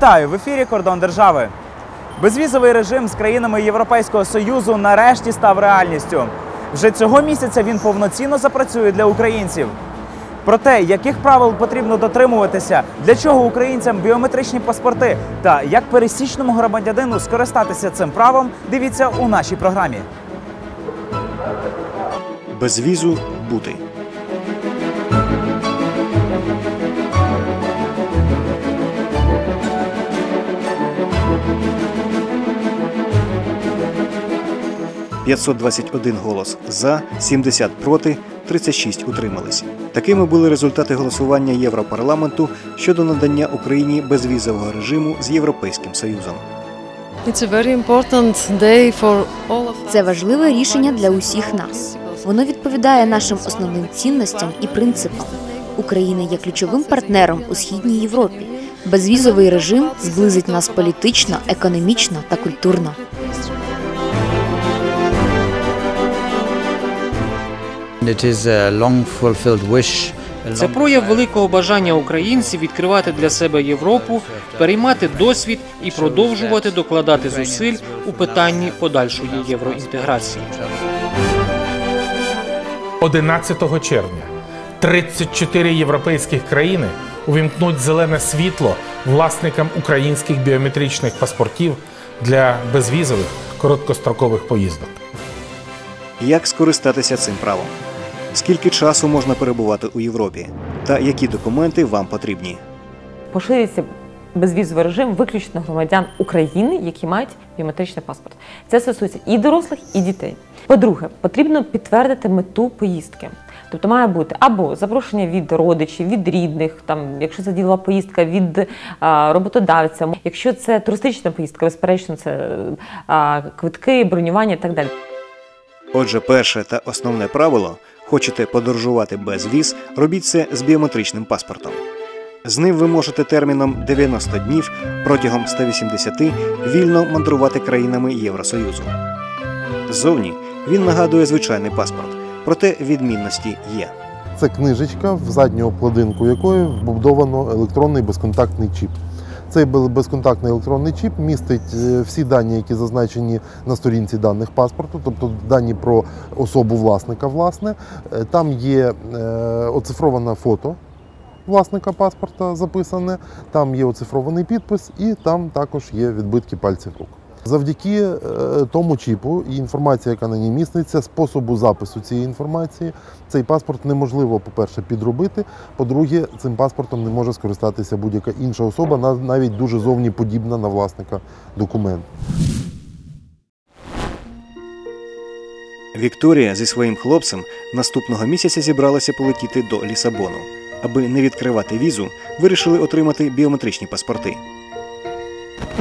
Вітаю в ефірі Кордон держави. Безвізовий режим з країнами Європейського Союзу нарешті став реальністю. Вже цього місяця він повноцінно запрацює для українців. Про те, яких правил потрібно дотримуватися, для чого українцям біометричні паспорти та як пересічному громадянину скористатися цим правом, дивіться у нашій програмі. Без візу бути. «521 голос за, 70 проти, 36 утримались. Такими були результати голосування Європарламенту щодо надання Україні безвізового режиму з Європейським Союзом. Це важливе рішення для усіх нас. Воно відповідає нашим основним цінностям і принципам. Україна є ключовим партнером у східній Європі. Безвізовий режим зблизить нас політично, економічно та культурно. Це прояв великого бажання українців відкривати для себе Європу, переймати досвід і продовжувати докладати зусиль у питанні подальшої євроінтеграції. 11 червня 34 європейських країни увімкнуть зелене світло власникам українських біометричних паспортів для безвізових короткострокових поїздок. Як скористатися цим правом? Скільки часу можна перебувати у Європі? Та які документи вам потрібні? поширюється безвізовий режим виключно громадян України, які мають біометричний паспорт. Це стосується і дорослих, і дітей. По-друге, потрібно підтвердити мету поїздки. Тобто має бути або запрошення від родичів, від рідних, там, якщо це ділова поїздка від а, роботодавця. Якщо це туристична поїздка, безперечно, це а, квитки, бронювання і так далі. Отже, перше та основне правило хочете подорожувати без віз, робіть це з біометричним паспортом. З ним ви можете терміном 90 днів протягом 180 вільно мандрувати країнами Євросоюзу. Ззовні він нагадує звичайний паспорт, проте відмінності є. Це книжечка, в задню обкладинку якої вбудовано електронний безконтактний чіп. Цей безконтактний електронний чіп містить е, всі дані, які зазначені на сторінці даних паспорту, тобто дані про особу власника. Власне, Е, там є е, оцифроване фото власника паспорта записане, там є оцифрований підпис, і там також є відбитки пальців рук. Завдяки е, тому чіпу і інформація, яка на ній міститься, способу запису цієї інформації, цей паспорт неможливо, по-перше, підробити. По-друге, цим паспортом не може скористатися будь-яка інша особа, навіть дуже зовні подібна на власника документу. Вікторія зі своїм хлопцем наступного місяця зібралася полетіти до Лісабону. Аби не відкривати візу, вирішили отримати біометричні паспорти.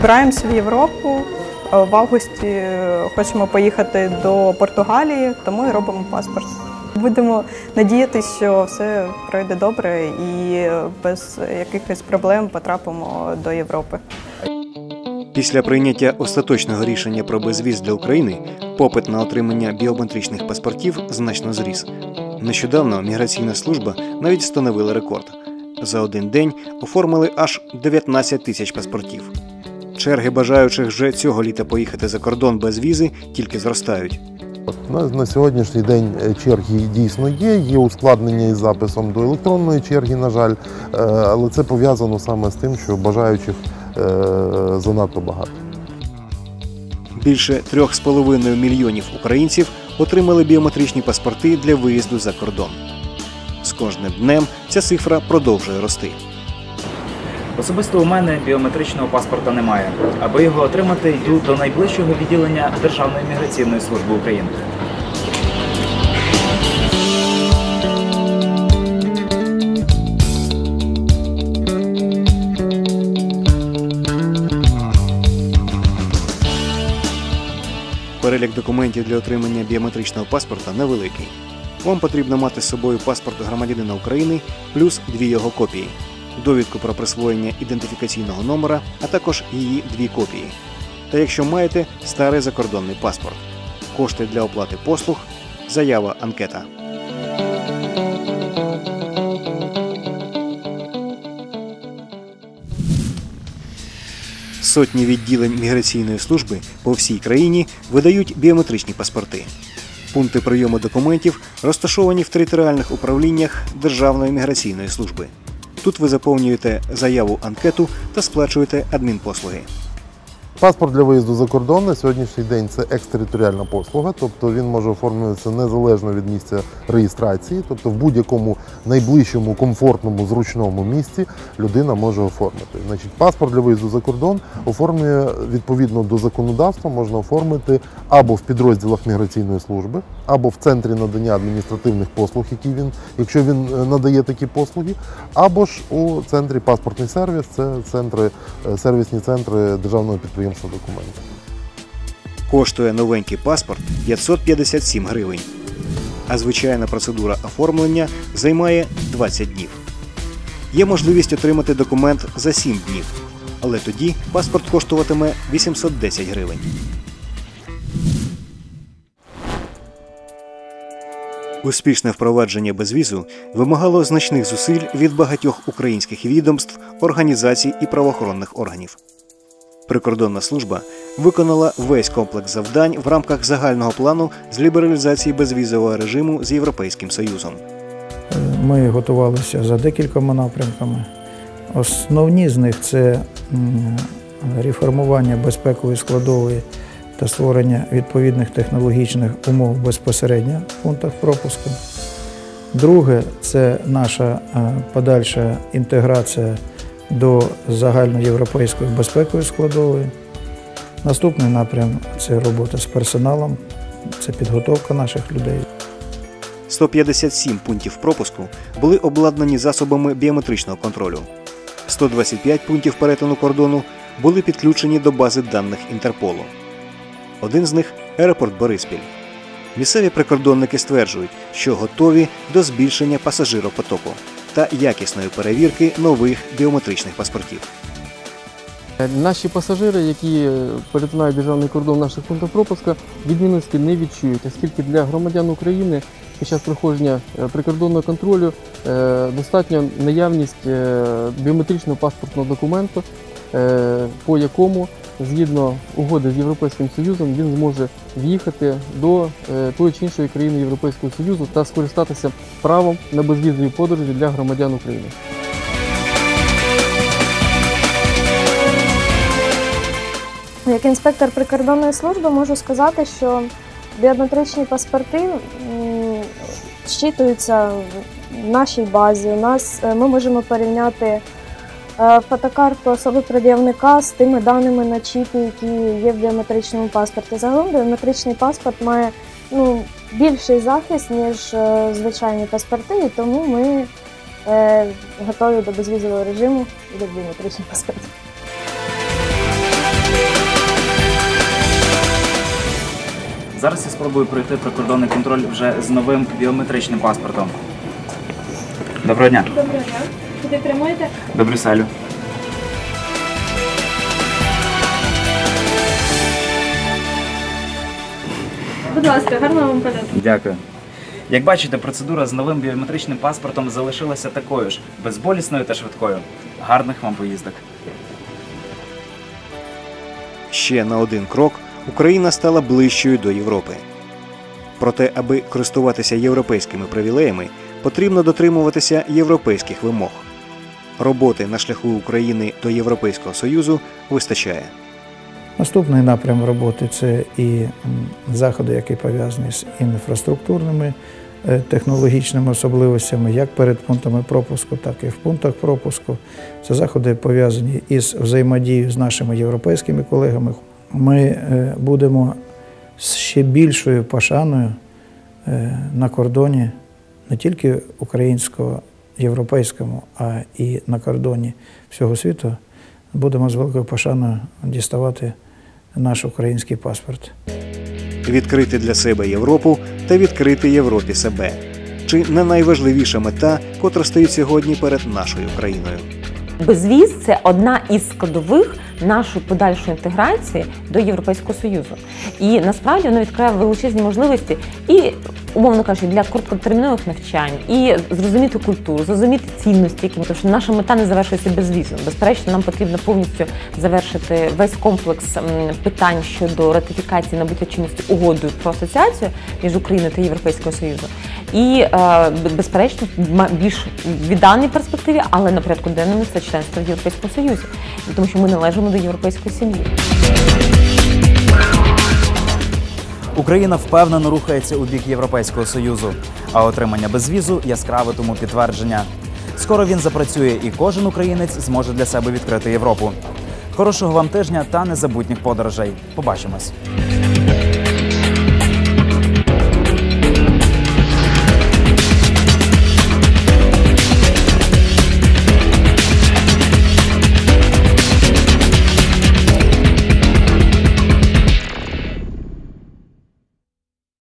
Збираємося в Європу. Е, В августі е, хочемо поїхати до Португалії, тому і робимо паспорт. Будемо надіятися, що все пройде добре і без якихось проблем потрапимо до Європи. Після прийняття остаточного рішення про безвіз для України попит на отримання біометричних паспортів значно зріс. Нещодавно міграційна служба навіть встановила рекорд. За один день оформили аж 19 тисяч паспортів. Черги бажаючих вже цього літа поїхати за кордон без візи тільки зростають. На, сьогоднішній день е, черги дійсно є. Є ускладнення із записом до електронної черги, на жаль, Е, але це пов'язано саме з тим, що бажаючих е, занадто багато. Більше 3,5 мільйонів українців отримали біометричні паспорти для виїзду за кордон. З кожним днем ця цифра продовжує рости. Особисто у мене біометричного паспорта немає. Аби його отримати, йду до найближчого відділення Державної міграційної служби України. Перелік документів для отримання біометричного паспорта невеликий. Вам потрібно мати з собою паспорт громадянина України плюс дві його копії, довідку про присвоєння ідентифікаційного номера, а також її дві копії. Та якщо маєте старий закордонний паспорт, кошти для оплати послуг, заява анкета. Сотні відділень міграційної служби по всій країні видають біометричні паспорти. Пункти прийому документів розташовані в територіальних управліннях Державної міграційної служби. Тут ви заповнюєте заяву анкету та сплачуєте адмінпослуги. Паспорт для виїзду за кордон на сьогоднішній день це екстериторіальна послуга, тобто він може оформлюватися незалежно від місця реєстрації, тобто в будь-якому найближчому, комфортному, зручному місці людина може оформити. Значить, паспорт для виїзду за кордон оформлює відповідно до законодавства, можна оформити або в підрозділах міграційної служби, або в центрі надання адміністративних послуг, які він, якщо він е, надає такі послуги, або ж у центрі паспортний сервіс, це центри, е, сервісні центри державного підприємства документів. Коштує новенький паспорт 557 гривень. А звичайна процедура оформлення займає 20 днів. Є можливість отримати документ за 7 днів, але тоді паспорт коштуватиме 810 гривень. Успішне впровадження безвізу вимагало значних зусиль від багатьох українських відомств, організацій і правоохоронних органів. Прикордонна служба виконала весь комплекс завдань в рамках загального плану з лібералізації безвізового режиму з Європейським Союзом. Ми готувалися за декількома напрямками. Основні з них це реформування безпекової складової та створення відповідних технологічних умов безпосередньо в пунктах пропуску. Друге це наша е, подальша інтеграція до загальноєвропейської безпекової складової. Наступний напрям це робота з персоналом, це підготовка наших людей. 157 пунктів пропуску були обладнані засобами біометричного контролю. 125 пунктів перетину кордону були підключені до бази даних Інтерполу. Один з них аеропорт Бориспіль. Місцеві прикордонники стверджують, що готові до збільшення пасажиропотоку та якісної перевірки нових біометричних паспортів. Наші пасажири, які е, перетинають державний кордон наших пунктів пропуска, відмінності не відчують, оскільки для громадян України під час проходження е, прикордонного контролю е, достатньо наявність біометричного паспортного документу, по якому згідно угоди з Європейським Союзом він зможе в'їхати до е, тої чи іншої країни Європейського Союзу та скористатися правом на безвізові подорожі для громадян України. Як інспектор прикордонної служби можу сказати, що біометричні паспорти щитуються в нашій базі. У нас е, ми можемо порівняти фотокарту особи пред'явника з тими даними на чіпі, які є в біометричному паспорті. Загалом біометричний паспорт має ну, більший захист, ніж е, звичайні паспорти, і тому ми е, готові до безвізового режиму від біометричних паспортів. Зараз я спробую пройти прикордонний контроль вже з новим біометричним паспортом. Доброго дня. Доброго дня. Куди прямуєте? До Брюсселю. Будь ласка, гарного вам польоту. Дякую. Як бачите, процедура з новим біометричним паспортом залишилася такою ж безболісною та швидкою. Гарних вам поїздок. Ще на один крок Україна стала ближчою до Європи. Проте, аби користуватися європейськими привілеями, потрібно дотримуватися європейських вимог. Роботи на шляху України до Європейського Союзу вистачає. Наступний напрям роботи це і заходи, які пов'язані з інфраструктурними е, технологічними особливостями, як перед пунктами пропуску, так і в пунктах пропуску. Це заходи пов'язані із взаємодією з нашими європейськими колегами. Ми е, будемо з ще більшою пошаною е, на кордоні не тільки українсько-європейському, а і на кордоні всього світу. Будемо з великою пошаною діставати наш український паспорт. Відкрити для себе Європу та відкрити Європі себе. Чи не найважливіша мета, котра стоїть сьогодні перед нашою країною? Безвіз це одна із складових нашої подальшої інтеграції до Європейського Союзу. І насправді воно відкриває величезні можливості і, умовно кажучи, для короткотермінових навчань, і зрозуміти культуру, зрозуміти цінності, які тому що наша мета не завершується безвізом. Безперечно, нам потрібно повністю завершити весь комплекс питань щодо ратифікації набуття чинності угодою про асоціацію між Україною та Європейським Союзом. І е, безперечно, більш відданій перспективі, але на порядку денному це членство в Європейському Союзі, тому що ми належимо до європейської сім'ї. Україна впевнено рухається у бік Європейського союзу, а отримання безвізу яскраве тому підтвердження. Скоро він запрацює, і кожен українець зможе для себе відкрити Європу. Хорошого вам тижня та незабутніх подорожей. Побачимось.